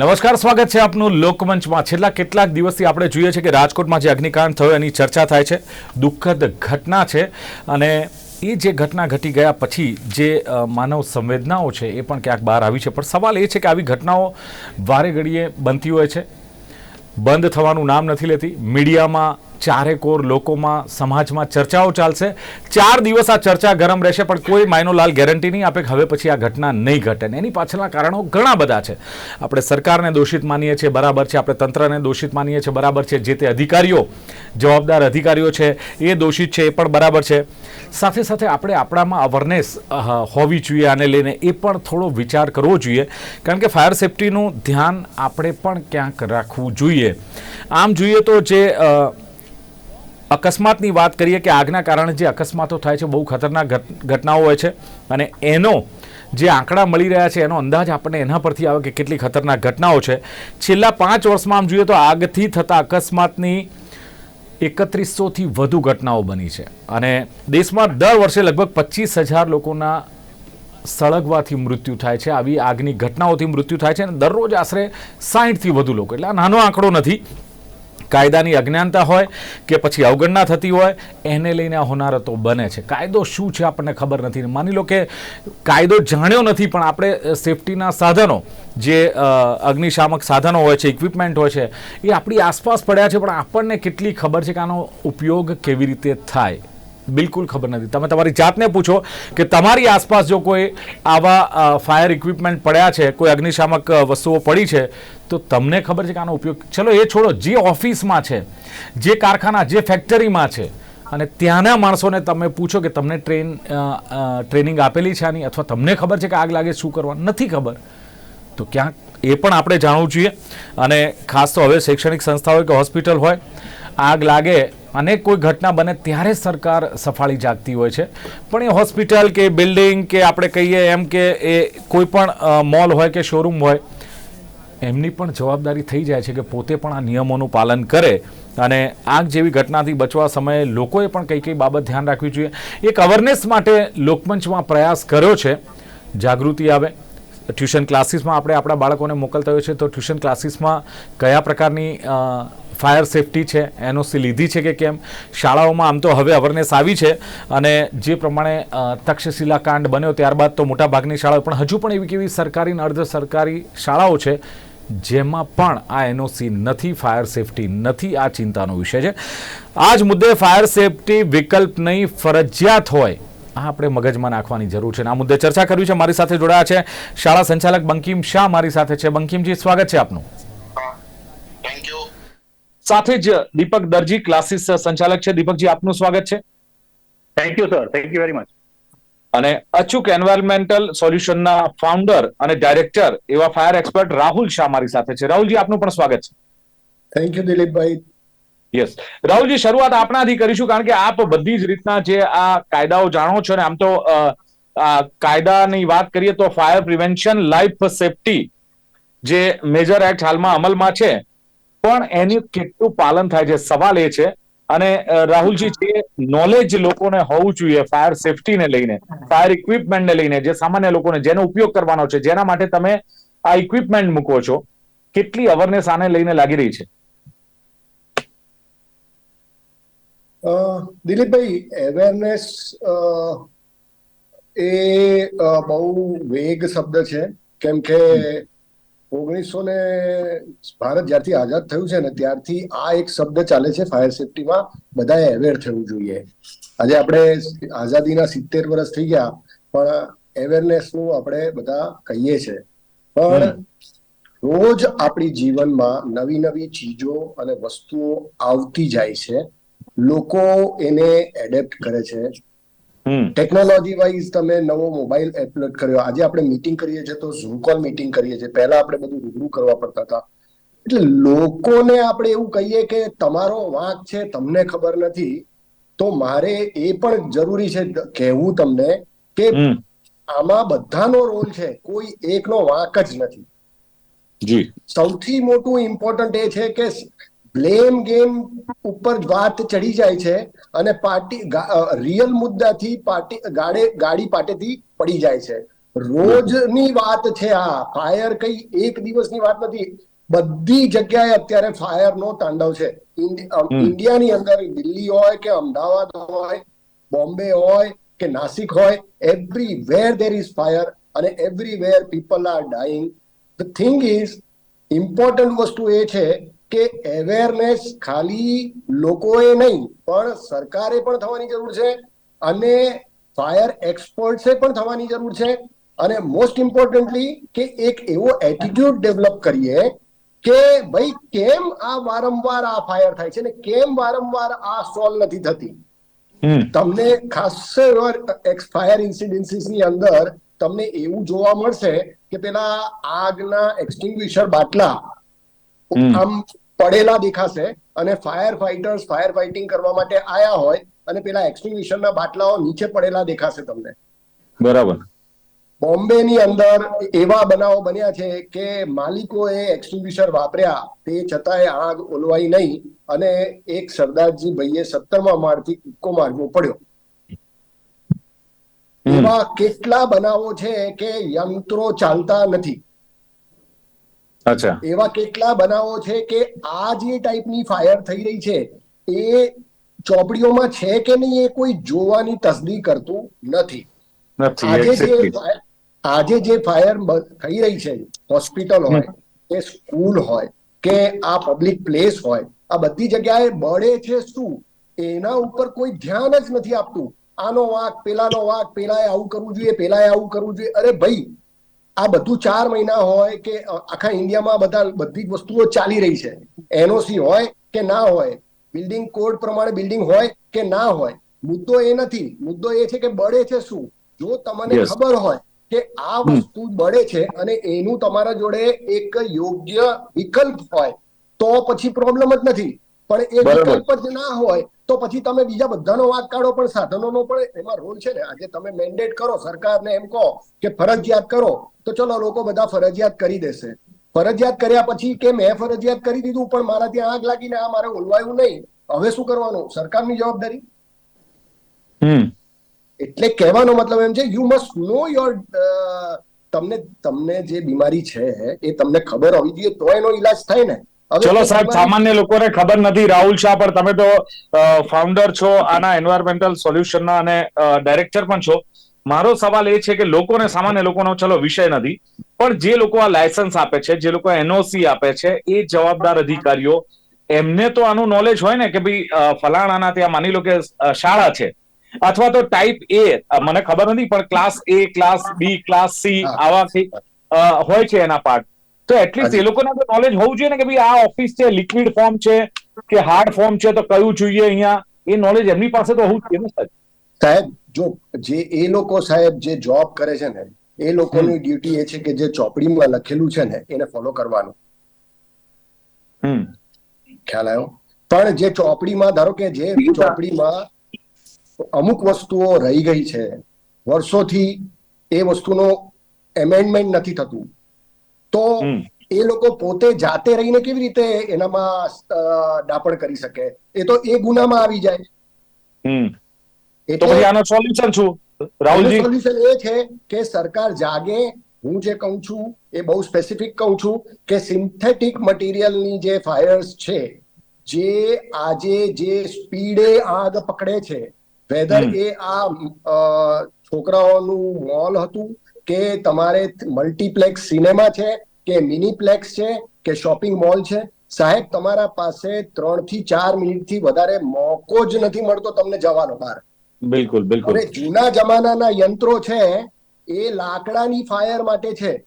નમસ્કાર, સ્વાગત છે આપનું લોકમંચમાં. છેલ્લા કેટલાક દિવસથી આપણે જોઈએ છે કે રાજકોટમાં જે અગ્નિકાંડ થયો એની ચર્ચા થાય છે. દુઃખદ ઘટના છે અને એ જે ઘટના ઘટી ગયા પછી જે માનવ સંવેદનાઓ છે એ પણ ક્યાંક બહાર આવી છે. પણ સવાલ એ છે કે આવી ઘટનાઓ વારે ઘડીએ બનતી હોય છે. બંધ થવાનું નામ નથી લેતી. મીડિયામાં ચારેકોર લોકોમાં સમાજમાં ચર્ચાઓ ચાલશે. ચાર દિવસ આ ચર્ચા ગરમ રહેશે, પણ કોઈ માયનોલાલ ગેરંટી નહીં આપે હવે પછી આ ઘટના નહીં ઘટે. ને એની પાછળના કારણો ઘણા બધા છે. આપણે સરકારને દોષિત માનીએ છીએ, બરાબર છે. આપણે તંત્રને દોષિત માનીએ છીએ, બરાબર છે. જે તે અધિકારીઓ, જવાબદાર અધિકારીઓ છે, એ દોષિત છે, એ પણ બરાબર છે. સાથે સાથે આપણે આપણામાં અવેરનેસ હોવી જોઈએ આને લઈને. એ પણ થોડો વિચાર કરવો જોઈએ. કારણ કે ફાયર સેફટીનું ધ્યાન આપણે પણ ક્યાંક રાખવું જોઈએ. આમ જોઈએ તો જે અકસ્માતની વાત કરીએ કે આગના કારણે જે અકસ્માતો થાય છે, બહુ ખતરનાક ઘટનાઓ હોય છે અને એનો જે આંકડા મળી રહ્યા છે, એનો અંદાજ આપણને એના પરથી આવે કે કેટલી ખતરનાક ઘટનાઓ છે. છેલ્લા પાંચ વર્ષમાં આમ જોઈએ તો આગથી થતા અકસ્માતની એકત્રીસોથી વધુ ઘટનાઓ બની છે અને દેશમાં દર વર્ષે લગભગ પચીસ હજાર લોકોના સળગવાથી મૃત્યુ થાય છે. આવી આગની ઘટનાઓથી મૃત્યુ થાય છે અને દરરોજ આશરે સાહીઠથી વધુ લોકો. એટલે આ નાનો આંકડો નથી. કાયદાની અજ્ઞાનતા હોય કે પછી અવગણના થતી હોય, એને લઈને આ હોનારતો બને છે. કાયદો શું છે આપણને ખબર નથી. માની લો કે કાયદો જાણ્યો નથી, પણ આપણે સેફટીના સાધનો, જે અગ્નિશામક સાધનો હોય છે, ઇક્વિપમેન્ટ હોય છે, એ આપણી આસપાસ પડ્યા છે, પણ આપણને કેટલી ખબર છે કે આનો ઉપયોગ કેવી રીતે થાય. બિલકુલ ખબર નથી. તમે તમારી જાતને પૂછો કે તમારી આસપાસ જો કોઈ આવા ફાયર ઇક્વિપમેન્ટ પડ્યા છે, કોઈ અગ્નિશામક વસ્તુઓ પડી છે, તો તમને ખબર છે કે આનો ઉપયોગ ચલો એ છોડો, જે ઓફિસમાં છે, જે કારખાના, જે ફેક્ટરીમાં છે, અને ત્યાંના માણસોને તમે પૂછો કે તમને ટ્રેન ટ્રેનિંગ આપેલી છે આની, અથવા તમને ખબર છે કે આગ લાગે શું કરવાનું? નથી ખબર. તો ક્યાંક એ પણ આપણે જાણવું જોઈએ. અને ખાસ તો હવે શૈક્ષણિક સંસ્થા હોય કે હોસ્પિટલ હોય, આગ લાગે અને કોઈ ઘટના બને ત્યારે સરકાર સફાળી જાગતી હોય છે. પણ એ હોસ્પિટલ કે બિલ્ડિંગ કે આપણે કહીએ એમ કે એ કોઈ પણ મોલ હોય કે શોરૂમ હોય, એમની પણ જવાબદારી થઈ જાય છે કે પોતે પણ આ નિયમોનું પાલન કરે. અને આગ જેવી ઘટનાથી બચવા સમયે લોકોએ પણ કઈ કઈ બાબત ધ્યાન રાખવી જોઈએ. એક અવેરનેસ માટે લોકમંચમાં પ્રયાસ કર્યો છે. જાગૃતિ આવે. ટ્યુશન ક્લાસીસમાં આપણે આપણા બાળકોને મોકલતા હોય છે તો ટ્યુશન ક્લાસીસમાં કયા પ્રકારની ફાયર સેફટી છે, એનઓસી લીધી છે કે કેમ? શાળાઓમાં આમ તો હવે અવેરનેસ આવી છે અને જે પ્રમાણે તક્ષશિલા કાંડ બન્યો ત્યારબાદ તો મોટાભાગની શાળાઓ, પણ હજુ પણ એવી કેવી સરકારી અને અર્ધ સરકારી શાળાઓ છે, જેમાં પણ આ એનઓસી નથી, ફાયર સેફટી નથી, આ ચિંતાનો વિષય છે. આ જ મુદ્દે ફાયર સેફટી વિકલ્પ નહીં, ફરજિયાત હોય, આ આપણે મગજમાં નાખવાની જરૂર છે. આ મુદ્દે ચર્ચા કરવી છે. મારી સાથે જોડાયા છે શાળા સંચાલક બંકિમ શાહ. મારી સાથે છે બંકિમજી, સ્વાગત છે આપનું. સાથે જ દીપક દરજી ક્લાસીસ સંચાલક છે. દીપકજી આપનું સ્વાગત છે. Thank you sir thank you very much અને અચૂક એન્વાયરમેન્ટલ સોલ્યુશનના ફાઉન્ડર અને ડાયરેક્ટર એવા ફાયર એક્સપર્ટ રાહુલ શાહ મારી સાથે છે. રાહુલજી આપનું પણ સ્વાગત છે. Thank you Dilipbhai. Yes Rahulji શરૂઆત આપણાથી કરીશું કારણ કે આપ બધી જ રીતના જે આ કાયદાઓ જાણો છો ને આમ તો આ કાયદાની વાત કરીએ તો ફાયર પ્રિવેન્શન લાઈફ સેફટી જે મેજર એક્ટ હાલમાં અમલમાં છે. પણ એનું કેટલું પાલન થાય છે? સવાલ એ છે. અને રાહુલજી, જે નોલેજ લોકોને હોવું જોઈએ ફાયર સેફટીને લઈને ફાયર ઇક્વિપમેન્ટને લઈને, જે સામાન્ય લોકોને જેનો ઉપયોગ કરવાનો છે, જેના માટે તમે આ ઇક્વિપમેન્ટ મૂકો છો, કેટલી અવેરનેસ આને લઈને લાગી રહી છે? દિલીપભાઈ અવેરનેસ એ બહુ વેગ શબ્દ છે. કેમ કે ઓગણીસો ને ભારત જ્યારથી આઝાદ થયું છે ને ત્યારથી આ એક શબ્દ ચાલે છે ફાયર સેફટીમાં બધાએ અવેર થવું જોઈએ. આજે આપણે આઝાદીના સિત્તેર વર્ષ થઈ ગયા પણ અવેરનેસનું આપણે બધા કહીએ છે. પણ રોજ આપણી જીવનમાં નવી નવી ચીજો અને વસ્તુઓ આવતી જાય છે. લોકો એને એડેપ્ટ કરે છે. ટેકનોલોજી વાઇઝ તમે નવો મોબાઈલ એપલોડ કર્યો. આજે આપણે મીટિંગ કરીએ છીએ તો ઝૂમ કોલ મીટિંગ કરીએ છીએ. પહેલા આપણે બધું રૂબરૂ કરવા પડતા હતા. એટલે લોકોને આપણે એવું કહીએ કે તમારો વાંક છે તમને ખબર નથી તો મારે એ પણ જરૂરી છે કહેવું તમને કે આમાં બધાનો રોલ છે. કોઈ એકનો વાંક જ નથી. જી. સૌથી મોટું ઇમ્પોર્ટન્ટ એ છે કે બ્લેમ ગેમ ઉપર વાત ચડી જાય છે અને પાર્ટી રિયલ મુદ્દાથી પાર્ટી ગાડે ગાડી પાટેથી પડી જાય છે. રોજની વાત છે આ. ફાયર કઈ એક દિવસની વાત નથી. બધી જગ્યાએ અત્યારે ફાયર નો તાંડવ છે. ઇન્ડિયાની અંદર દિલ્હી હોય કે અમદાવાદ હોય બોમ્બે હોય કે નાસિક હોય એવરીવેર દેર ઇઝ ફાયર અને everywhere people are dying the thing is important વસ્તુ એ છે કે અવેરનેસ ખાલી લોકોએ નહીં પણ સરકારે પણ થવાની જરૂર છે અને ફાયર એક્સપર્ટ્સે પણ થવાની જરૂર છે અને મોસ્ટ ઇમ્પોર્ટન્ટલી કે એક એવો એટીટ્યુડ ડેવલપ કરીએ કે ભાઈ કેમ આ વારંવાર આ ફાયર થાય છે ને કેમ વારંવાર આ સોલ્વ નથી થતી તમને ખાસ એક્સ ફાયર ઇન્સિડન્સીસની અંદર તમને એવું જોવા મળશે કે પેલા આગના એક્સટિંગ્વિશર બાટલા. આમ પડેલા દેખાશે અને ફાયર ફાઇટર્સ ફાયર ફાઇટિંગ કરવા માટે આયા હોય અને પેલા એક્સટિંગ્વિશનના બાટલાઓ નીચે પડેલા દેખાશે તમને. બરાબર. બોમ્બે ની અંદર એવા બનાવો બન્યા છે કે માલિકોએ એક્સટિંગ્વિશર વાપર્યા તે છતાંય આગ ઓલવાઈ નહીં અને એક સરદારજી ભાઈએ સત્તરમા માળથી કૂદકો મારવો પડ્યો. એવા કેટલા બનાવો છે કે યંત્રો ચાલતા નથી. એવા કેટલા બનાવો છે કે આ જે ટાઈપની ફાયર થઈ રહી છે એ ચોપડીઓમાં છે કે નહીં એ કોઈ જોવાની તસદી કરતું નથી. આજે જે આજે જે ફાયર થઈ રહી છે હોસ્પિટલ હોય કે સ્કૂલ હોય કે આ પબ્લિક પ્લેસ હોય આ બધી જગ્યાએ બળે છે શું? એના ઉપર કોઈ ધ્યાન જ નથી આપતું. આનો વાંક પેલાનો વાંક પેલાએ આવું કરવું જોઈએ પેલાએ આવું કરવું જોઈએ. અરે ભાઈ આ બધું ચાર મહિના હોય કે આખા ઇન્ડિયામાં બધા બધી જ વસ્તુઓ ચાલી રહી છે. એનઓસી હોય કે ના હોય બિલ્ડિંગ કોડ પ્રમાણે બિલ્ડિંગ હોય કે ના હોય મુદ્દો એ નથી. મુદ્દો એ છે કે બળે છે શું? જો તમને ખબર હોય કે આ વસ્તુ બળે છે અને એનું તમારા જોડે એક યોગ્ય વિકલ્પ હોય તો પછી પ્રોબ્લેમ જ નથી. પણ એ વિકલ્પ જ ના હોય તો પછી તમે બીજા બધાનો વાંક કાઢો પણ સાધનોનો પણ એમાં રોલ છે ને. આજે તમે મેન્ડેટ કરો સરકારને એમ કહો કે ફરજિયાત કરો તો ચલો લોકો બધા ફરજિયાત કરી દેશે. ફરજિયાત કર્યા પછી કે મેં ફરજિયાત કરી દીધું? પણ મારા ત્યાં આગ લાગીને આ મારે ઓલવાયું નહીં. હવે શું કરવાનું? સરકારની જવાબદારી? એટલે કહેવાનો મતલબ એમ છે યુ મસ્ટ નો યોર તમને તમને જે બીમારી છે એ તમને ખબર હોવી જોઈએ તો એનો ઈલાજ થાય ને. ચલો સાહેબ સામાન્ય લોકોને ખબર નથી. રાહુલ શાહ પર તમે તો ફાઉન્ડર છો આના એન્વાયરમેન્ટલ સોલ્યુશનના અને ડાયરેક્ટર પણ છો. મારો સવાલ એ છે કે લોકોને સામાન્ય લોકોનો ચલો વિષય નથી. પણ જે લોકો આ લાયસન્સ આપે છે જે લોકો એનઓસી આપે છે એ જવાબદાર અધિકારીઓ એમને તો આનું નોલેજ હોય ને કે ભાઈ ફલાણાના ત્યાં માની લો કે શાળા છે. અથવા તો ટાઈપ એ મને ખબર નથી પણ class A class B class C. આવા હોય છે એના પાર્ટ તો એટલીસ્ટ એ લોકોને તો નોલેજ હોવું જોઈએ ને કે ભાઈ આ ઓફિસ છે લિક્વિડ ફોર્મ છે કે હાર્ડ ફોર્મ છે તો કયું જોઈએ અહીંયા? એ નોલેજ એમની પાસે તો હોવું જોઈએ સાહેબ. સાહેબ જો જે એ લોકો સાહેબ જે જોબ કરે છે ને એ લોકોની ડ્યુટી એ છે કે જે ચોપડીમાં લખેલું છે ને એને ફોલો કરવાનું. ખ્યાલ આવ્યો? પણ જે ચોપડીમાં ધારો કે જે ચોપડીમાં અમુક વસ્તુઓ રહી ગઈ છે વર્ષોથી એ વસ્તુનો એમેન્ડમેન્ટ નથી થતું. તો એ લોકો પોતે જાતે રહીને કેવી રીતે એનામાં અ, ડાપણ કરી શકે? એ તો એ ગુનામાં આવી જાય. તો પછી આનો સોલ્યુશન શું? રાહુલજી? સોલ્યુશન એ છે કે સરકાર જાગે હું જે કહું છું એ બહુ સ્પેસિફિક કહું છું કે સિન્થેટિક મટીરિયલની જે ફાયર્સ છે જે આજે જે સ્પીડે આગ પકડે છે વેધર એ આ છોકરાઓનું મોલ હતું કે તમારે મલ્ટીપ્લેક્સ સિનેમા છે કે મિનીપ્લેક્સ છે કે શોપિંગ મોલ છે? સાહેબ તમારા પાસે ત્રણથી ચાર મિનિટથી વધારે મોકો જ નથી મળતો તમને જવાનો બહાર. બિલકુલ બિલકુલ. અને જૂના જમાનાના યંત્રો છે એ લાકડાની ફાયર માટે છે.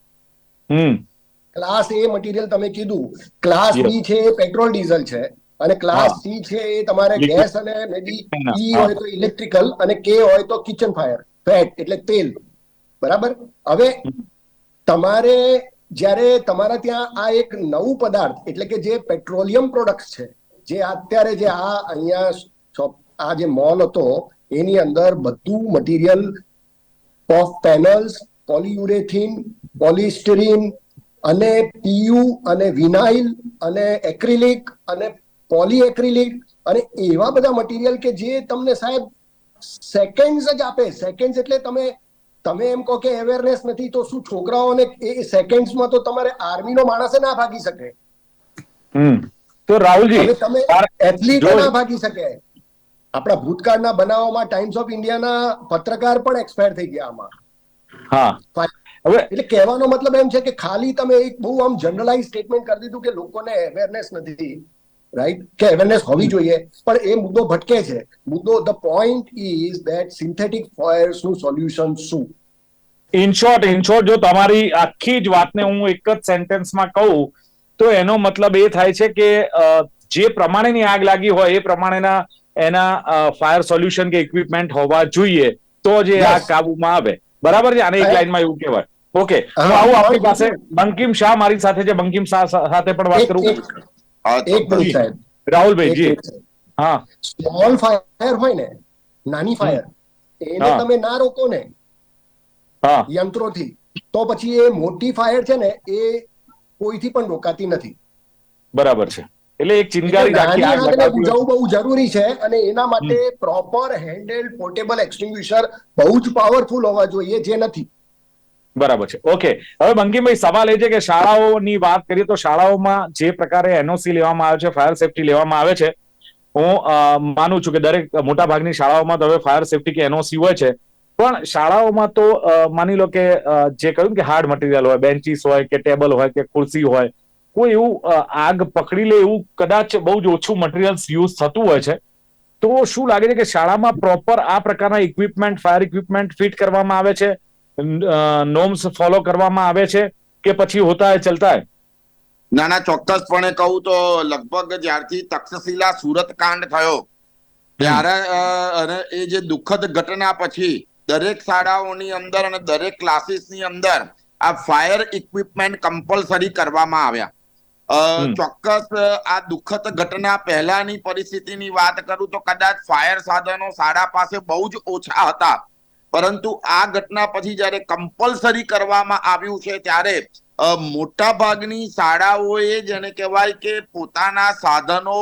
હમ. ક્લાસ એ મટીરિયલ તમે કીધું. ક્લાસ. બી છે એ પેટ્રોલ ડીઝલ છે. અને ક્લાસ સી છે એ તમારે ગેસ અને મેબી ઈ હોય તો ઇલેક્ટ્રિકલ અને કે હોય તો કિચન ફાયર ફેટ એટલે તેલ. બરાબર? હવે તમારે જ્યારે તમારા ત્યાં આ એક નવું પદાર્થ, એટલે કે જે પેટ્રોલિયમ પ્રોડક્ટ છે, જે અત્યારે જે આ અહીંયા આ જે મોલ હતો, એની અંદર બધું material of panels polyurethane polystyrene અને પીયુ અને વિનાઇલ અને એક્રિલિક અને પોલીએક્રિલિક અને એવા બધા મટીરિયલ કે જે તમને સાહેબ સેકન્ડ્સ જ આપે. સેકન્ડ્સ એટલે તમે તમે એમ કહો કે અવેરનેસ નથી તો શું છોકરાઓને એ સેકન્ડ્સમાં તો તમારે આર્મીનો માણસે ના ભાગી શકે? તો રાહુલજી તમે એથ્લીટ ના ભાગી શકે. આપણા ભૂતકાળના બનાવોમાં ટાઈમ્સ ઓફ ઇન્ડિયાના પત્રકાર પણ એક્સપાયર થઈ ગયા આમાં. હા. હવે એટલે કહેવાનો મતલબ એમ છે કે ખાલી તમે એક બહુ આમ જનરલાઇઝ સ્ટેટમેન્ટ કરી દીધું કે લોકોને અવેરનેસ નથી. રાઈટ કે અવેરનેસ હોવી જોઈએ. પણ એ મુદ્દો ભટકે છે. મુદ્દો the point is that synthetic ફોયર્સનું solution શું? ઇન શોર્ટ ઇન શોર્ટ જો તમારી આખી જ વાતને હું એક જ સેન્ટેન્સમાં કહું તો એનો મતલબ એ થાય છે કે જે પ્રમાણેની આગ લાગી હોય એ પ્રમાણેના એના ફાયર સોલ્યુશન કે ઇક્વિપમેન્ટ હોવા જોઈએ તો જ. આગ કાબુમાં આવે. બરાબર છે? આને એક. લાઈનમાં એવું કહેવાય. ઓકે આવું આપણી પાસે બંકિમ શાહ મારી સાથે છે. બંકિમ શાહ સાથે પણ વાત કરું. એક મિનિટ સાહેબ. રાહુલભાઈ જી. હા. સ્મોલ ફાયર હોય ને નાની ફાયર એને તમે ના રોકો ને હા. યંત્રોથી તો પછી એ મોટી ફાયર છે ને એ કોઈથી પણ રોકાતી નથી. બરાબર છે. એટલે એક ચિનગારી આગ બહુ જરૂરી છે અને એના માટે પ્રોપર હેન્ડેલ પોર્ટેબલ એક્સટિંગ્વિશર બહુ જ પાવરફુલ હોવા જોઈએ જે નથી. બરાબર છે. ઓકે હવે બંકિમભાઈ સવાલ એ છે કે શાળાઓની વાત કરીએ તો શાળાઓમાં જે પ્રકારે એનઓસી લેવામાં આવે છે ફાયર સેફટી લેવામાં આવે છે, હું માનું છું કે દરેક મોટાભાગની શાળાઓમાં તો હવે ફાયર સેફટી કે એનઓસી હોય છે. પણ શાળાઓમાં તો માની લો કે જે કહ્યું કે હાર્ડ મટીરિયલ હોય બેન્ચીસ હોય કે ટેબલ હોય કે ખુરશી હોય, કોઈ એવું આગ પકડી લે એવું કદાચ બહુ જ ઓછું મટીરિયલ્સ યુઝ થતું હોય છે, તો શું લાગે છે કે શાળામાં પ્રોપર આ પ્રકારના ઇક્વિપમેન્ટ ફાયર ઇક્વિપમેન્ટ ફિટ કરવામાં આવે છે? નોર્મ્સ ફોલો કરવામાં આવે છે કે પછી હોતા હે ચલતા હે ના ના ચોક્કસપણે કહું તો લગભગ જ્યારથી તક્ષશિલા સુરત કાંડ થયો ત્યારે અને એ જે દુઃખદ ઘટના પછી દરેક શાળાઓની અંદર અને દરેક ક્લાસીસની અંદર આ ફાયર ઇક્વિપમેન્ટ કમ્પલસરી કરવામાં આવ્યા. ચોક્કસ આ દુઃખદ ઘટના પહેલાની પરિસ્થિતિની વાત કરું તો કદાચ ફાયર સાધનો શાળા પાસે બહુ જ ઓછા હતા. પરંતુ આ ઘટના પછી જ્યારે કમ્પલસરી કરવામાં આવ્યું છે ત્યારે મોટા ભાગની શાળાઓએ જેને કહેવાય કે પોતાના સાધનો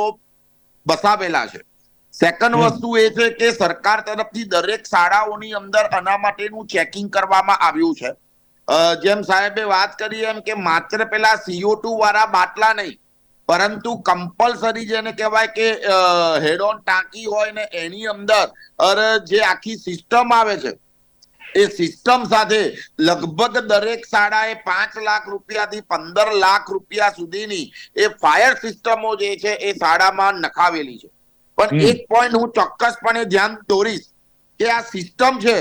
બસાવેલા છે. સેકન્ડ વસ્તુ એ છે કે સરકાર તરફથી દરેક શાળાઓની અંદર આના માટેનું ચેકિંગ કરવામાં આવ્યું છે. જેમ સાહેબે વાત કરી એમ કે માત્ર પેલા સીઓ ટુ વાળા બાટલા નહીં પરંતુ કમ્પલસરી જેને કહેવાય કે હેડ ઓન ટાંકી હોય ને એની અંદર અર જે આખી સિસ્ટમ આવે છે એ સિસ્ટમ સાથે લગભગ દરેક શાળાએ પાંચ લાખ રૂપિયાથી પંદર લાખ રૂપિયા સુધીની એ ફાયર સિસ્ટમો જે છે એ શાળામાં નખાવેલી છે. પણ એક પોઈન્ટ હું ચોક્કસપણે ધ્યાન દોરીશ કે આ સિસ્ટમ છે.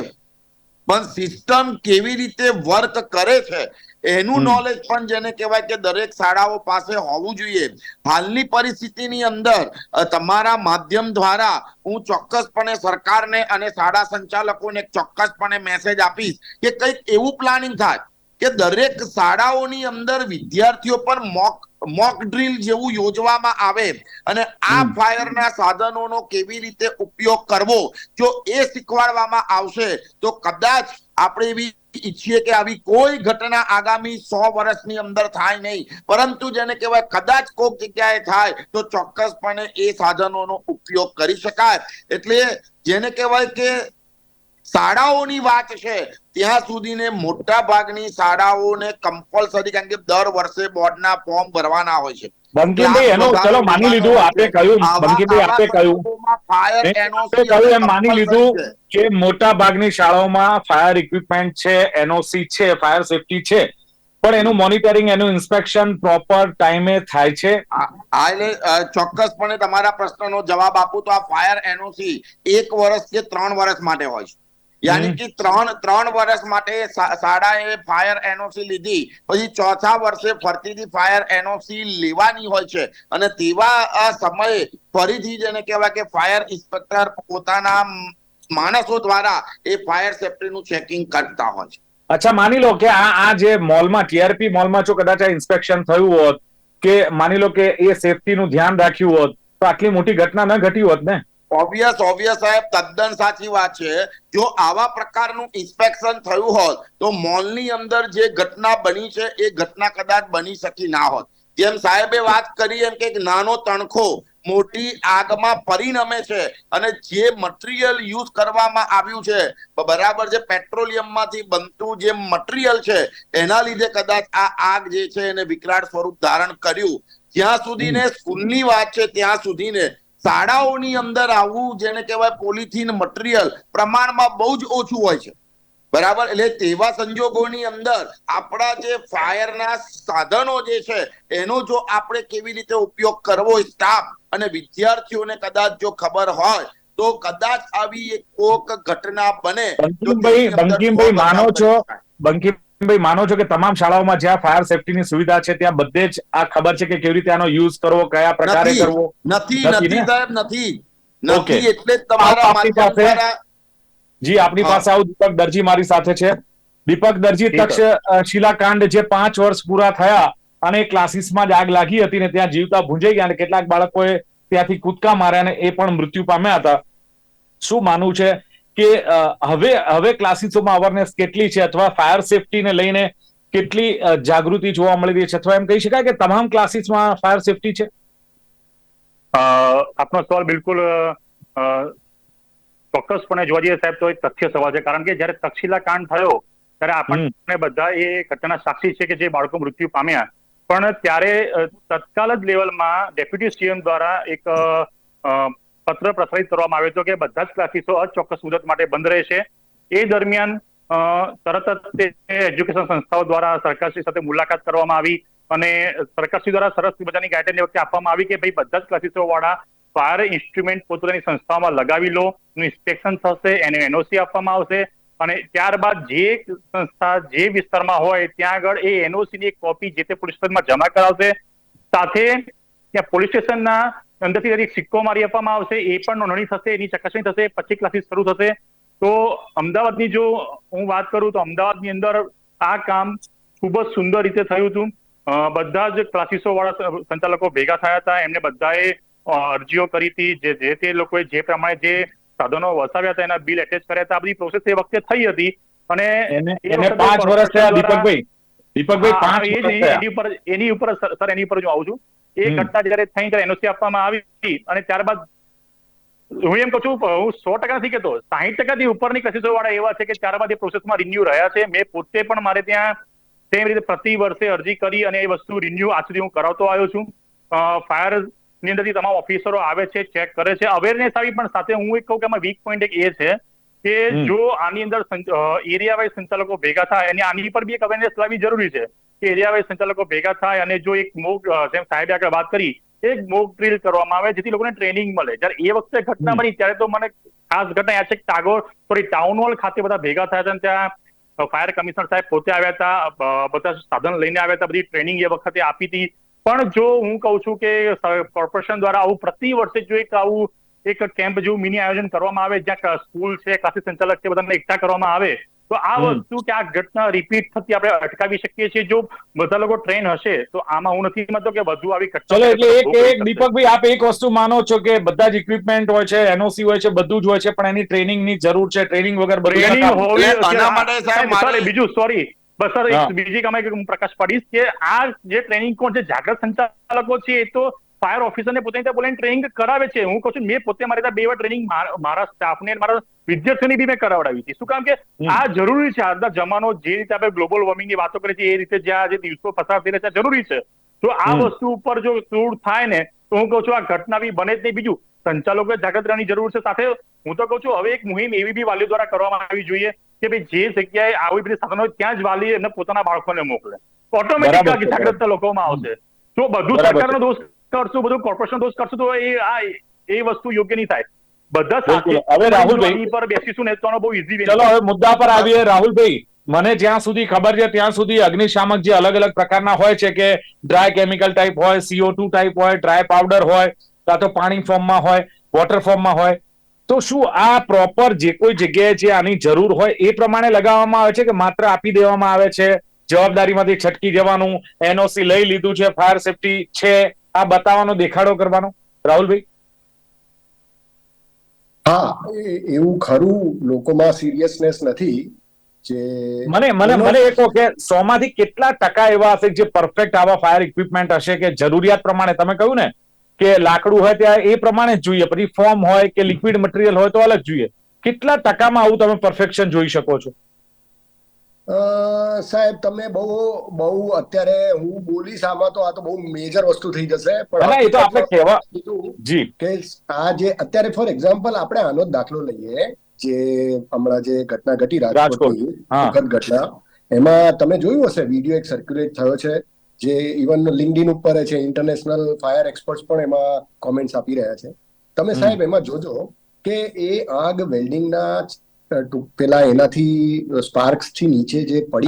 પણ સિસ્ટમ કેવી રીતે વર્ક કરે છે એનું નોલેજ પણ જેને કહેવાય કે દરેક શાળાઓ પાસે હોવું જોઈએ. હાલની પરિસ્થિતિની અંદર તમારા માધ્યમ દ્વારા હું ચોક્કસપણે સરકારને અને શાળા સંચાલકોને ચોક્કસપણે મેસેજ આપીશ કે કંઈક એવું પ્લાનિંગ થાય કે દરેક શાળાઓની અંદર વિદ્યાર્થીઓ પર મોક મોક ડ્રીલ જેવું યોજવામાં આવે અને આ ફાયરના સાધનોનો કેવી રીતે ઉપયોગ કરવો જો એ શીખવાડવામાં આવશે તો કદાચ આપણે એવી ઈચ્છીએ કે આવી કોઈ ઘટના આગામી સો વર્ષની અંદર થાય નહીં. પરંતુ જેને કહેવાય કદાચ કોઈક જગ્યાએ થાય, તો ચોક્કસપણે એ સાધનોનો ઉપયોગ કરી શકાય. એટલે જેને કહેવાય કે શાળાઓની વાત છે, ત્યાં સુધીને મોટા ભાગની શાળાઓને કમ્પલસરી કારણ કે દર વર્ષે બોર્ડના ફોર્મ ભરવાના હોય છે. બંકિમભાઈ એનો ચલો માની લીધું આપે કહ્યું બંકિમભાઈ આપે કહ્યું. આપે કહ્યું એમ માની લીધું કે મોટા ભાગની શાળાઓમાં ફાયર ઇક્વિપમેન્ટ છે એનઓસી છે ફાયર સેફટી છે પણ એનું મોનિટરિંગ એનું ઇન્સ્પેક્શન પ્રોપર ટાઈમે થાય છે. આ આ એટલે ચોક્કસપણે તમારા પ્રશ્નનો જવાબ આપું તો આ ફાયર એનઓસી એક વર્ષ કે ત્રણ વર્ષ માટે હોય છે. યાની કે ત્રણ ત્રણ વર્ષ માટે શાળાએ ફાયર એનઓસી લીધી. પછી ચોથા વર્ષે ફરતીથી ફાયર એનઓસી લેવાની હોય છે. અને તેવા સમયે ફરીથી જેને કહેવાય કે ફાયર ઇન્સ્પેક્ટર પોતાના માણસો દ્વારા એ ફાયર સેફ્ટીનું ચેકિંગ કરતા હોય છે. અચ્છા માની લો કે આ આ જે મોલમાં ટીઆરપી મોલમાં જો કદાચ આ ઇન્સ્પેક્શન થયું હોત કે માની લો કે એ સેફ્ટીનું ધ્યાન રાખ્યું હોત તો આટલી મોટી ઘટના ન ઘટી હોત ને? ઓબ્વિયસ ઓબ્વિયસ સાહેબ તદ્દન સાચી વાત છે. જો આવા પ્રકારનું ઇન્સ્પેક્શન થયું હોત તો મોલની અંદર જે ઘટના બની છે એ ઘટના કદાચ બની શકી ના હોત. જેમ સાહેબે વાત કરી એમ કે નાનો તણખો મોટી આગમાં પરિણમે છે અને જે મટીરિયલ યુઝ કરવામાં આવ્યું છે બરાબર જે પેટ્રોલિયમમાંથી બનતું જે મટીરિયલ છે એના લીધે કદાચ આ આગ જે છે એને વિકરાળ સ્વરૂપ ધારણ કર્યું. જ્યાં સુધીને સ્કૂલની વાત છે ત્યાં સુધી ને શાળાઓની અંદર આવું જેને કહેવાય પોલિથીન મટીરિયલ પ્રમાણમાં બહુ જ ઓછું હોય છે. બરાબર? એટલે તેવા સંજોગોની અંદર આપણા જે ફાયરના સાધનો જે છે એનો જો આપણે કેવી રીતે ઉપયોગ કરવો સ્ટાફ અને વિદ્યાર્થીઓને કદાચ જો ખબર હોય તો કદાચ આવી એક કોક ઘટના બને બંકિમભાઈ બંકિમભાઈ માનો છો કરી બંકિમભાઈ માનો છો કે તમામ શાળાઓમાં જ્યાં ફાયર સેફટીની સુવિધા છે ત્યાં બધે જ આ ખબર છે કે કેવી રીતે આનો યુઝ કરવો કયા પ્રકારે કરવો? નથી નથી સાહેબ નથી. નથી એટલે તમારા આપની માધ્યમ પાસે- દ્વારા જી આપની પાસે આવું દીપક દરજી મારી સાથે છે. દીપક દરજી જી, તક્ષ શિલાકાંડ જે પાંચ વર્ષ પૂરા થયા અને ક્લાસીસમાં જ આગ લાગી હતી ને ત્યાં જીવતા ભૂંજાઈ ગયા અને કેટલાક બાળકોએ ત્યાંથી કૂદકા માર્યા અને એ પણ મૃત્યુ પામ્યા હતા. શું માનવું છે? કે હવે હવે ક્લાસીસોમાં અવેરનેસ કેટલી છે અથવા ફાયર સેફટીને લઈને કેટલી જાગૃતિ જોવા મળી રહી છે અથવા એમ કહી શકાય કે તમામ ક્લાસીસમાં ફાયર સેફટી છે? આપનો સવાલ બિલકુલ ચોક્કસપણે જોવા જઈએ સાહેબ તો એક તથ્ય સવાલ છે. કારણ કે જ્યારે તક્ષશિલા કાંડ થયો ત્યારે આપણને બધા એ ઘટના સાક્ષી છે કે જે બાળકો મૃત્યુ પામ્યા. પણ ત્યારે તત્કાલ જ લેવલમાં ડેપ્યુટી સીએમ દ્વારા એક પત્ર પ્રસારિત કરવામાં આવ્યો હતો કે બધા જ ક્લાસીસો અચોક્કસ મુદત માટે બંધ રહેશે. એ દરમિયાન તરત જ તે એજ્યુકેશન સંસ્થાઓ દ્વારા સરકારશ્રી સાથે મુલાકાત કરવામાં આવી અને સરકારશ્રી દ્વારા સરસ મજાની ગાઈડલાઈન વખતે આપવામાં આવી કે ભાઈ બધા જ ક્લાસીસો વાળા ફાયર ઇન્સ્ટ્રુમેન્ટ પોતાની સંસ્થાઓમાં લગાવી લો ઇન્સ્પેક્શન થશે, એને એનઓસી આપવામાં આવશે અને ત્યારબાદ જે સંસ્થા જે વિસ્તારમાં હોય ત્યાં આગળ એ એનઓસી ની એક કોપી જે તે પોલીસ સ્ટેશનમાં જમા કરાવશે. સાથે ત્યાં પોલીસ સ્ટેશનના અંદરથી એક સિક્કો મારી આપવામાં આવશે એ પણ નોંધણી થશે એની ચકાસણી થશે પછી ક્લાસીસ શરૂ થશે. તો અમદાવાદની જો હું વાત કરું તો અમદાવાદની અંદર આ કામ ખૂબ જ સુંદર રીતે થયું હતું. બધા જ ક્લાસીસો વાળા સંચાલકો ભેગા થયા હતા. એમને બધાએ અરજીઓ કરી હતી. જે જે તે લોકોએ જે પ્રમાણે જે સાધનો વસાવ્યા હતા એના બિલ એટેચ કર્યા હતા. આ બધી પ્રોસેસ એ વખતે થઈ હતી. અને એને પાંચ વર્ષ થયા દીપકભાઈ. દીપકભાઈ પાંચ એની ઉપર એની ઉપર સર સર, એની ઉપર જો આવું છું. એ ઘટના જયારે થઈ ત્યારે એનઓસી આપવામાં આવી અને ત્યારબાદ હું એમ કહું છું હું સો ટકા નથી કહેતો સાહીઠ ટકાથી ઉપરની કસીસો વાળા એવા છે કે ત્યારબાદ એ પ્રોસેસમાં રિન્યુ રહ્યા છે. મેં પોતે પણ મારે ત્યાં તેમ રીતે પ્રતિ વર્ષે અરજી કરી અને એ વસ્તુ રિન્યુ આજ સુધી હું કરાવતો આવ્યો છું. ફાયરની અંદરથી તમામ ઓફિસરો આવે છે ચેક કરે છે. અવેરનેસ આવી પણ સાથે હું એક કહું કે આમાં વીક પોઈન્ટ એક એ છે કે જો આની અંદર એરિયા વાઇઝ સંચાલકો ભેગા થાય અને આની પર બી એક અવેરનેસ લાવવી જરૂરી છે કે એરિયા વાઇઝ સંચાલકો ભેગા થાય અને જો એક મોક જેમ સાહેબે આગળ વાત કરી એક મોક ડ્રીલ કરવામાં આવે જેથી લોકોને ટ્રેનિંગ મળે. જ્યારે એ વખતે ઘટના. બની ત્યારે તો મને ખાસ ઘટના યાદ છે કે ટાગોર સોરી ટાઉન હોલ ખાતે બધા ભેગા થયા હતા ત્યાં ફાયર કમિશનર સાહેબ પોતે આવ્યા હતા બધા સાધન લઈને આવ્યા હતા બધી ટ્રેનિંગ એ વખતે આપી હતી. પણ જો હું કહું છું કે કોર્પોરેશન દ્વારા આવું પ્રતિ વર્ષે જો એક આવું એક કેમ્પ જેવું મિની આયોજન કરવામાં આવે જ્યાં સ્કૂલ છે ક્લાસીસ સંચાલક છે બધાને એકઠા કરવામાં આવે. તો આ વસ્તુ કે આ ઘટના રિપીટ થતી આપણે અટકાવી શકીએ છીએ જો બધા લોકો ટ્રેન હશે તો આમાં હું નથી સમજતો કે વધુ આવી ઘટના ચલો એટલે એક એક દીપકભાઈ આપ એક વસ્તુ માનો છો કે બધા જ ઇક્વિપમેન્ટ હોય છે એનઓસી હોય છે બધું જ હોય છે પણ એની ટ્રેનિંગની જરૂર છે ટ્રેનિંગ વગર બધું બીજું સોરી બસ સર બીજી કમાઈ હું પ્રકાશ પાડીશ કે આ જે ટ્રેનિંગ કોણ છે જાગૃત સંચાલકો છે એ તો ફાયર ઓફિસરને પોતાની ત્યાં બોલાવીને ટ્રેનિંગ કરાવે છે. હું કહું છું મેં પોતે મારી ત્યાં બે વાર ટ્રેનિંગ મારા સ્ટાફને મારા વિદ્યાર્થીઓની બી મેં કરાવડાવી હતી. શું કામ કે આ જરૂરી છે. આજના જમાનો જે રીતે આપણે ગ્લોબલ વોર્મિંગની વાતો કરીએ છીએ એ રીતે જ્યાં જે દિવસો પસાર થઈ રહ્યા છે જરૂરી છે. તો આ વસ્તુ ઉપર જો દૂર થાય ને તો હું કહું છું આ ઘટના બી બને જ નહીં. બીજું સંચાલકોએ જાગૃત રહેવાની જરૂર છે સાથે. હું તો કહું છું હવે એક મુહિમ એવી બી વાલીઓ દ્વારા કરવામાં આવી જોઈએ કે ભાઈ જે જગ્યાએ આવી બધી સાધનો હોય ત્યાં જ વાલી એમને પોતાના બાળકોને મોકલે. ઓટોમેટિક જાગૃતતા લોકોમાં આવશે. તો બધું સરકારનો દોષ કરશું બધું કોર્પોરેશન દોષ કરશું તો એ આ એ વસ્તુ યોગ્ય નહીં થાય. બધા સાથે હવે રાહુલભાઈ- પર બેસીશું ને તો બહુ ઈઝી ચલો હવે મુદ્દા પર આવીએ. રાહુલભાઈ મને જ્યાં સુધી ખબર છે ત્યાં સુધી અગ્નિશામક જે અલગ અલગ પ્રકારના હોય છે કે ડ્રાય કેમિકલ ટાઈપ હોય સીઓ ટુ ટાઈપ હોય ડ્રાય પાવડર હોય કાં તો પાણી ફોર્મમાં હોય વોટર ફોર્મમાં હોય તો શું આ પ્રોપર જે કોઈ જગ્યાએ જે આની જરૂર હોય એ પ્રમાણે લગાવવામાં આવે છે કે માત્ર આપી દેવામાં આવે છે? જવાબદારીમાંથી છટકી જવાનું એનઓસી લઈ લીધું છે ફાયર સેફટી છે આ બતાવવાનો દેખાડો કરવાનો. રાહુલભાઈ? હા એવું ખરું લોકોમાં સિરિયસનેસ નથી જે મને મને મને એ કહો કે સો માંથી કેટલા ટકા એવા હશે જે પરફેક્ટ આવા ફાયર ઇક્વિપમેન્ટ હશે કે જરૂરિયાત પ્રમાણે? તમે કહ્યું ને કે લાકડું હોય ત્યાં એ પ્રમાણે જ જોઈએ પછી ફોર્મ હોય કે લિક્વિડ મટીરિયલ હોય તો અલગ જોઈએ. કેટલા ટકામાં આવું તમે પરફેક્શન જોઈ શકો છો? સાહેબ તમે બહુ બહુ અત્યારે હું બોલીશ આમાં તો આ તો બહુ મેજર વસ્તુ થઈ જશે પણ એ તો આપણે કહેવા જી કે આ જે અત્યારે ફોર એક્ઝામ્પલ આપણે આનો જ દાખલો લઈએ જે હમણાં જે ઘટના ઘટી રાજકોટની હા. ઘટના એમાં તમે જોયું હશે વીડિયો એક સર્ક્યુલેટ થયો છે જે ઇવન લિંકડિન ઉપર છે ઇન્ટરનેશનલ ફાયર એક્સપર્ટ્સ પણ એમાં કોમેન્ટ્સ આપી રહ્યા છે. તમે સાહેબ એમાં જોજો કે એ આગ વેલ્ડિંગના પેલા એનાથી સ્પાર્ક્સથી નીચે જે પડી.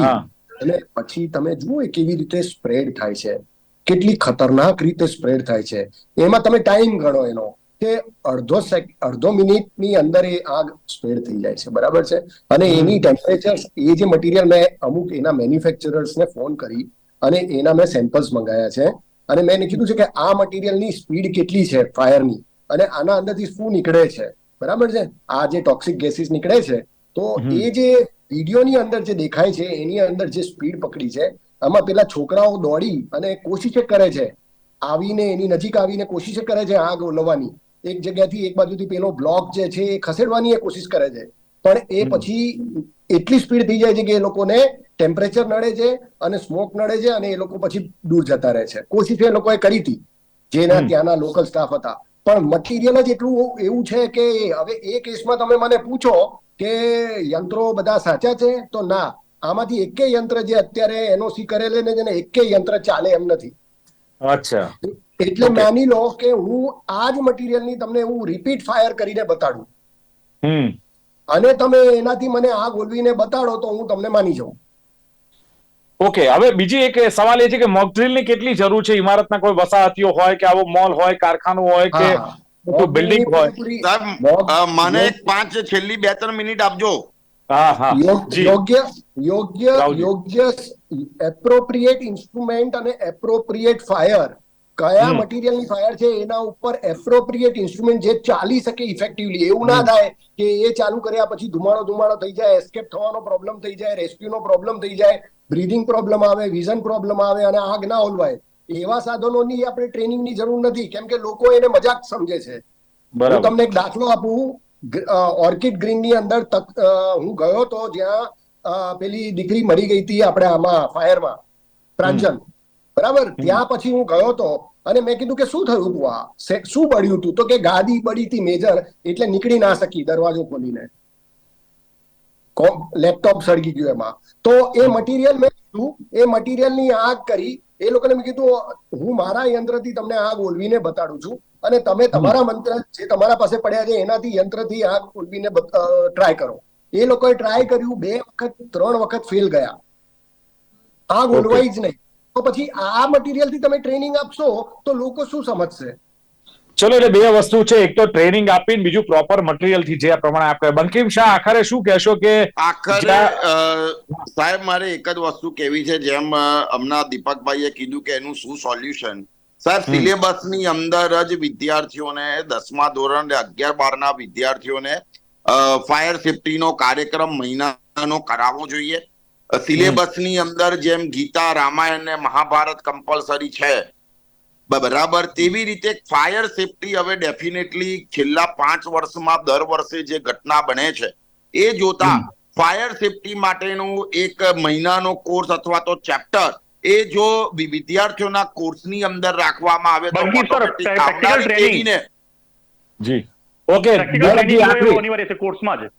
અને પછી તમે જુઓ એ કેવી રીતે સ્પ્રેડ થાય છે. કેટલી ખતરનાક રીતે સ્પ્રેડ થાય છે. એમાં તમે ટાઈમ ગણો એનો કે અડધો સેક અડધો મિનિટની અંદર એ આગ સ્પ્રેડ થઈ જાય છે. બરાબર છે? અને એની ટેમ્પરેચર એ જે મટીરિયલ મેં અમુક એના મેન્યુફેક્ચરર્સને ફોન કરી અને એના મેં સેમ્પલ્સ મંગાયા છે. અને મેં એને કીધું છે કે આ મટીરિયલની સ્પીડ કેટલી છે ફાયરની અને આના અંદરથી શું નીકળે છે? બરાબર છે? આ જે ટોક્સિક ગેસીસ નીકળે છે તો એ જે વિડીયોની અંદર જે દેખાય છે એની અંદર જે સ્પીડ પકડી છે આમાં પેલા છોકરાઓ દોડી અને કોશિશ કરે છે. આવીને એની નજીક આવીને કોશિશ કરે છે આગ ઓલવવાની. એક જગ્યાથી એક બાજુથી પેલો બ્લોક જે છે એ ખસેડવાની એ કોશિશ કરે છે. પણ એ પછી એટલી સ્પીડ થઈ જાય છે કે એ લોકોને ટેમ્પરેચર નડે છે અને સ્મોક નડે છે અને એ લોકો પછી દૂર જતા રહે છે. કોશિશ એ લોકોએ કરી હતી. જેના ત્યાંના લોકલ સ્ટાફ હતા. પણ મટીરિયલ જ એટલું એવું છે કે હવે એ કેસમાં તમે મને પૂછો કે યંત્રો બધા સાચા છે? તો ના. આમાંથી એકે યંત્ર જે અત્યારે એનઓસી કરેલે ને જેને એકે યંત્ર ચાલે એમ નથી. અચ્છા. એટલે માની લો કે હું આ જ મટીરિયલની તમને હું રિપીટ ફાયર કરીને બતાડું. અને તમે એનાથી મને આગ ઓલવીને બતાડો તો હું તમને માની જાઉં. ઓકે હવે બીજી એક સવાલ એ છે કે મોકડ્રીલની કેટલી જરૂર છે? ઇમારતના કોઈ વસાહતીઓ હોય કે આવો મોલ હોય કારખાનું હોય કે બિલ્ડિંગ હોય? સાહેબ મને પાંચ છેલ્લી બે ત્રણ મિનિટ આપજો. યોગ્ય યોગ્ય યોગ્ય એપ્રોપ્રિએટ ઇન્સ્ટ્રુમેન્ટ અને એપ્રોપ્રિએટ ફાયર કયા. મટીરિયલની ફાયર છે એના ઉપર એપ્રોપ્રિએટ ઇન્સ્ટ્રુમેન્ટ જે ચાલી શકે ઇફેક્ટિવલી એવું ના થાય કે એ ચાલુ કર્યા પછી ધુમાડો ધુમાડો થઈ જાય એસ્કેપ થવાનો પ્રોબ્લેમ થઈ જાય રેસ્ક્યુનો પ્રોબ્લેમ થઈ જાય બ્રીધિંગ પ્રોબ્લેમ આવે વિઝન પ્રોબ્લેમ આવે અને આગ ના ઓલવાય. એવા સાધનોની આપણે ટ્રેનિંગની જરૂર નથી. કેમ કે લોકો એને મજાક સમજે છે. હું તમને એક દાખલો આપું. ઓર્કિડ ગ્રીનની અંદર તક હું ગયો તો જ્યાં પેલી દીકરી મરી ગઈ હતી આપણે આમાં ફાયરમાં પ્રાંજલ. બરાબર? ત્યાં પછી હું ગયો તો અને મેં કીધું કે શું થયું હતું આ શું બળ્યું હતું તો કે ગાદી બળી હતી મેજર એટલે નીકળી ના શકી દરવાજો ખોલીને. લેપટોપ સળગી ગયું એમાં. તો એ મટીરિયલ મેં કીધું એ મટીરિયલની આગ કરી. એ લોકોને મેં કીધું હું મારા યંત્રથી તમને આગ ઓલવીને બતાડું છું. અને તમે તમારા મંત્ર જે તમારા પાસે પડ્યા છે એનાથી યંત્રથી આગ ઓલવીને ટ્રાય કરો. એ લોકોએ ટ્રાય કર્યું બે વખત ત્રણ વખત ફેલ ગયા. આગ. ઓલવાઈ જ નહીં. તો પછી આ મટીરિયલથી તમે ટ્રેનિંગ આપશો તો લોકો શું સમજશે? ચલો એટલે બે વસ્તુ છે. એક તો ટ્રેનિંગ આપીને બીજું પ્રોપર મટીરિયલથી જે આ પ્રમાણે આપ બંકિમ શાહ આખરે શું કહેશો કે આખરે સાહેબ મારે એક જ વસ્તુ કેવી છે જેમ હમણાં દીપકભાઈએ કીધું કે એનું શું સોલ્યુશન સાહેબ. સિલેબસની અંદર જ વિદ્યાર્થીઓને દસમા ધોરણ ને અગિયાર બાર ના વિદ્યાર્થીઓને ફાયર સેફટી નો કાર્યક્રમ મહિનાનો કરાવવો જોઈએ. સિલેબસની અંદર જેમ ગીતા રામાયણ ને મહાભારત કમ્પલસરી છે બરાબર તેવી રીતે ફાયર સેફટી હવે ડેફિનેટલી છેલ્લા પાંચ વર્ષમાં દર વર્ષે જે ઘટના બને છે એ જોતા. ફાયર સેફટી માટેનું એક મહિનાનો કોર્સ અથવા તો ચેપ્ટર એ જો વિદ્યાર્થીઓના કોર્સની અંદર રાખવામાં આવે તો જી ઓકે કોર્સમાં. જી.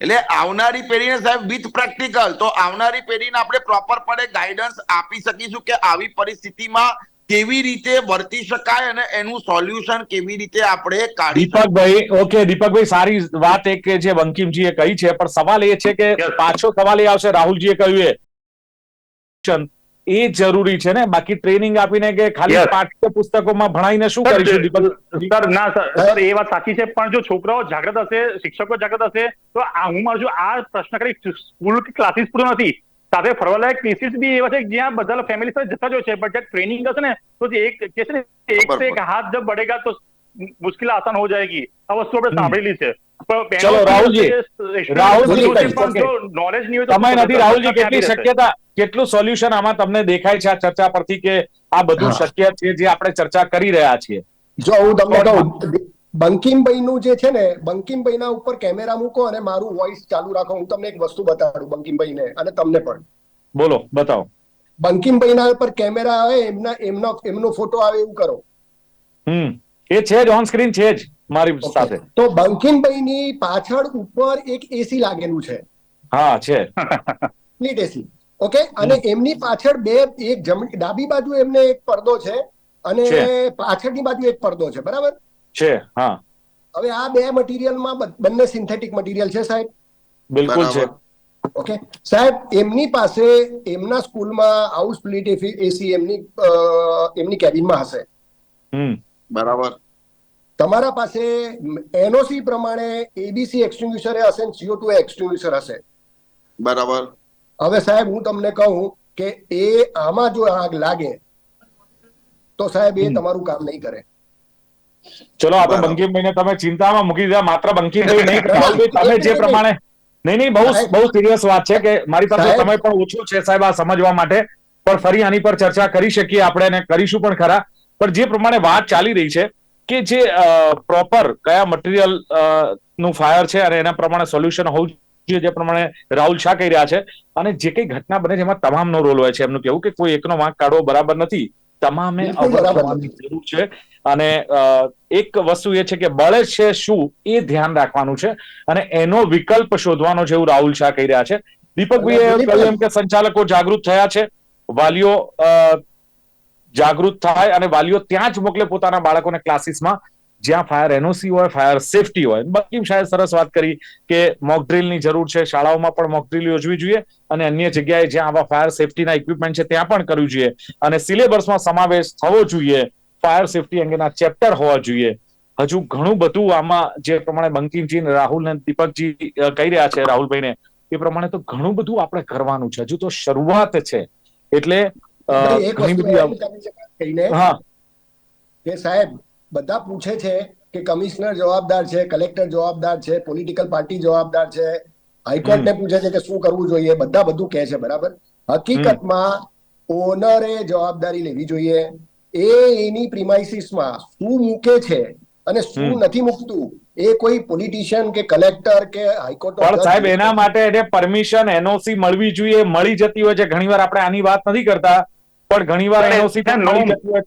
એટલે આવનારી પેઢીને સાહેબ વિથ પ્રેક્ટિકલ તો આવનારી પેઢીને આપણે પ્રોપર પડે ગાઈડન્સ આપી શકીશું કે આવી પરિસ્થિતિમાં કેવી રીતે વર્તી શકાય અને એનું સોલ્યુશન કેવી રીતે આપણે કાઢી દીપકભાઈ ઓકે દીપકભાઈ સારી વાત એક કે જે બંકિમજીએ કહી છે પણ સવાલ એ છે કે પાછો સવાલ એ આવશે રાહુલજીએ કહ્યું એ. એ જરૂરી છે ને? બાકી ટ્રેનિંગ આપીને કે ખાલી પાઠ્ય પુસ્તકોમાં ભણાઈને શું સર ના સર એ વાત સાચી છે પણ જો છોકરાઓ જાગૃત હશે શિક્ષકો જાગૃત હશે તો હું મારું છું આ પ્રશ્ન કરી સ્કૂલ કે ક્લાસીસ પૂરો નથી. સાથે ફરવાલાયક પ્લેસીસ બી એવા છે જ્યાં બધા ફેમિલી સાથે જતા જ હોય છે બટ જ્યાં ટ્રેનિંગ હશે ને તો એક કે છે ને એક એક હાથ જબ બઢેગા તો મુશ્કેલ આસાન હો જાયગી. આ વસ્તુ આપણે સાંભળેલી છે. ચલો, રાહુલજી. જે રાહુલજી, પણ okay. જો knowledge નહીં હોય સમય નથી રાહુલજી કેટલી શક્યતા કેટલું સોલ્યુશન આમાં તમને દેખાય છે આ ચર્ચા પરથી કે આ બધું શક્ય છે જે આપણે ચર્ચા કરી રહ્યા છીએ? જો હું તમને કહું બંકિમભાઈ નું જે છે ને બંકિમભાઈ ના ઉપર કેમેરા મૂકો અને મારું વોઇસ ચાલુ રાખો. હું તમને એક વસ્તુ બતાડું બંકિમભાઈ ને અને તમને પણ. બોલો બતાવો. બંકિમભાઈ ના ઉપર કેમેરા આવે એમના એમનો એમનો ફોટો આવે એવું કરો. હમ એ છે જ ઓન સ્ક્રીન છે જ. મારી સાથે. તો બંકિમભાઈ ની પાછળ ઉપર એક એસી લાગેલું છે. હા છે. સ્પ્લિટ એસી ઓકે અને એમની પાછળ બે એક જમણી ડાબી બાજુ એમને એક પડદો છે અને પાછળની બાજુ એક પડદો છે. બરાબર? છે હા. હવે આ બે મટીરિયલમાં બંને સિન્થેટિક મટીરિયલ છે સાહેબ. બિલકુલ છે. ઓકે સાહેબ એમની પાસે એમના સ્કૂલમાં આવું સ્પ્લિટ એસી એમની એમની કેબિનમાં હશે. હમ. બરાબર. તમારા પાસે એનઓસી પ્રમાણે એબીસી એક્સટિંગ્યુશર હશે સીઓ ટુ એક્સટિંગ્યુશર હશે. બરાબર. હવે સાહેબ હું તમને કહું કે એ આમાં જો આગ લાગે તો સાહેબ એ તમારું કામ નહીં કરે. ચલો આપણે. બંકીમભાઈને તમે ચિંતામાં મૂકી દીધા માત્ર બંકીમભાઈ નહીં તમે જે પ્રમાણે નહીં નહીં બહુ. બહુ સિરિયસ વાત છે કે મારી પાસે સમય પણ ઓછો છે સાહેબ આ સમજવા માટે પણ ફરી આની પર ચર્ચા કરી શકીએ આપણે અને કરીશું પણ ખરા. પણ જે પ્રમાણે વાત ચાલી રહી છે કે જે પ્રોપર કયા મટીરિયલનું ફાયર છે અને એના પ્રમાણે સોલ્યુશન હોવું જોઈએ જે પ્રમાણે રાહુલ શાહ કહી રહ્યા છે. અને જે કઈ ઘટના બને છે એમાં તમામનો રોલ હોય છે. એમનું કેવું કે કોઈ એકનો વાંક કાઢવો બરાબર નથી. તમામે જરૂર છે. અને એક વસ્તુ એ છે કે બળે છે શું એ ધ્યાન રાખવાનું છે. અને એનો વિકલ્પ શોધવાનો છે એવું રાહુલ શાહ કહી રહ્યા છે. દીપકભાઈએ કહ્યું એમ કે સંચાલકો જાગૃત થયા છે. વાલીઓ જાગૃત થાય અને વાલીઓ ત્યાં જ મોકલે પોતાના બાળકોને ક્લાસીસમાં, જ્યાં ફાયર એનઓસી હોય, ફાયર સેફટી હોય. બકીમ શાયદ સરસ વાત કરી કે મોક ડ્રીલની જરૂર છે, શાળાઓમાં પણ મોક ડ્રીલ યોજવી જોઈએ અને અન્ય જગ્યાએ જ્યાં આવા ફાયર સેફટીના ઇક્વિપમેન્ટ છે, ત્યાં પણ કરવું જોઈએ. અને સિલેબસમાં સમાવેશ થવો જોઈએ, ફાયર સેફટી અંગેના ચેપ્ટર હોવા જોઈએ. હજુ ઘણું બધું આમાં જે પ્રમાણે બંકિમજી રાહુલ ને દીપકજી કહી રહ્યા છે રાહુલભાઈને, એ પ્રમાણે તો ઘણું બધું આપણે કરવાનું છે. હજુ તો શરૂઆત છે. એટલે ઘણી બધી હા. કે સાહેબ બધા પૂછે છે કે કમિશનર જવાબદાર છે કલેક્ટર જવાબદાર છે પોલિટિકલ પાર્ટી જવાબદાર છે હાઈકોર્ટને પૂછે છે કે શું કરવું જોઈએ બધા બધું કહે છે બરાબર? હકીકતમાં ઓનરે જવાબદારી લેવી જોઈએ. એ એની પ્રિમાઇસીસમાં શું મૂકે છે અને શું નથી મૂકતું એ કોઈ પોલિટિશિયન કે કલેક્ટર કે હાઈકોર્ટ પણ સાહેબ એના માટે એને પરમિશન એનઓસી મળવી જોઈએ મળી જતી હોય છે. ઘણીવાર આપણે આની વાત નથી કરતા. પણ ઘણી વાર એનઓસી પણ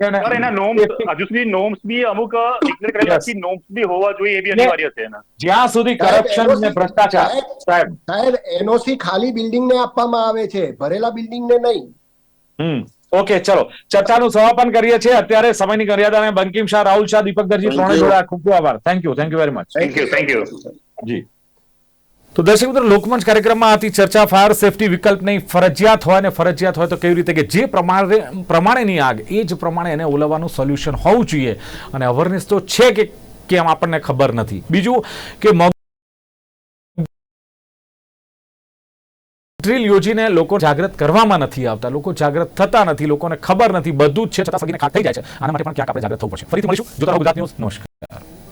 એના અને હજુ સુધી નોમ્સ બી અમુક ડિક્લેર કરેલા Yes. નોર્મ્સ બી હોવા જોઈએ એ બી અનિવાર્ય છે એના. જ્યાં સુધી કરપ્શન ને ભ્રષ્ટાચાર સાહેબ, સાહેબ. એનઓસી ખાલી બિલ્ડિંગ ને આપવામાં આવે છે ભરેલા બિલ્ડિંગ ને નહીં. હમ. ઓકે ચલો. ચર્ચાનું સમાપન કરીએ છીએ. અત્યારે સમયની મર્યાદાને બંકિમ શાહ રાહુલ શાહ દીપક દરજી ત્રણે. જોડે ખૂબ ખૂબ આભાર. Thank you thank you very much thank you thank you ji. તો દર્શક મિત્રો, લોકમંચ કાર્યક્રમમાં હતી ચર્ચા, ફાયર, સેફટી વિકલ્પ નહીં ફરજિયાત હોય અને ફરજિયાત હોય તો કેવી રીતે કે જે પ્રમાણે પ્રમાણેની આગ, એ જ પ્રમાણે એને ઓલવવાનું સોલ્યુશન હોવું જોઈએ. અને અવેરનેસ તો છે કે કેમ આપણને ખબર નથી. બીજું કે ડ્રીલ યોજીને લોકો જાગૃત કરવામાં નથી આવતા, લોકો જાગૃત થતા નથી, લોકોને ખબર નથી, બધું જ છે, છતાં સગીને ખાટ થઈ જાય છે. આના માટે પણ ક્યાંક આપણે જાગૃત થવું પડશે. ફરીથી મળીશું. જોતા ગુજરાત ન્યૂઝ. નમસ્કાર.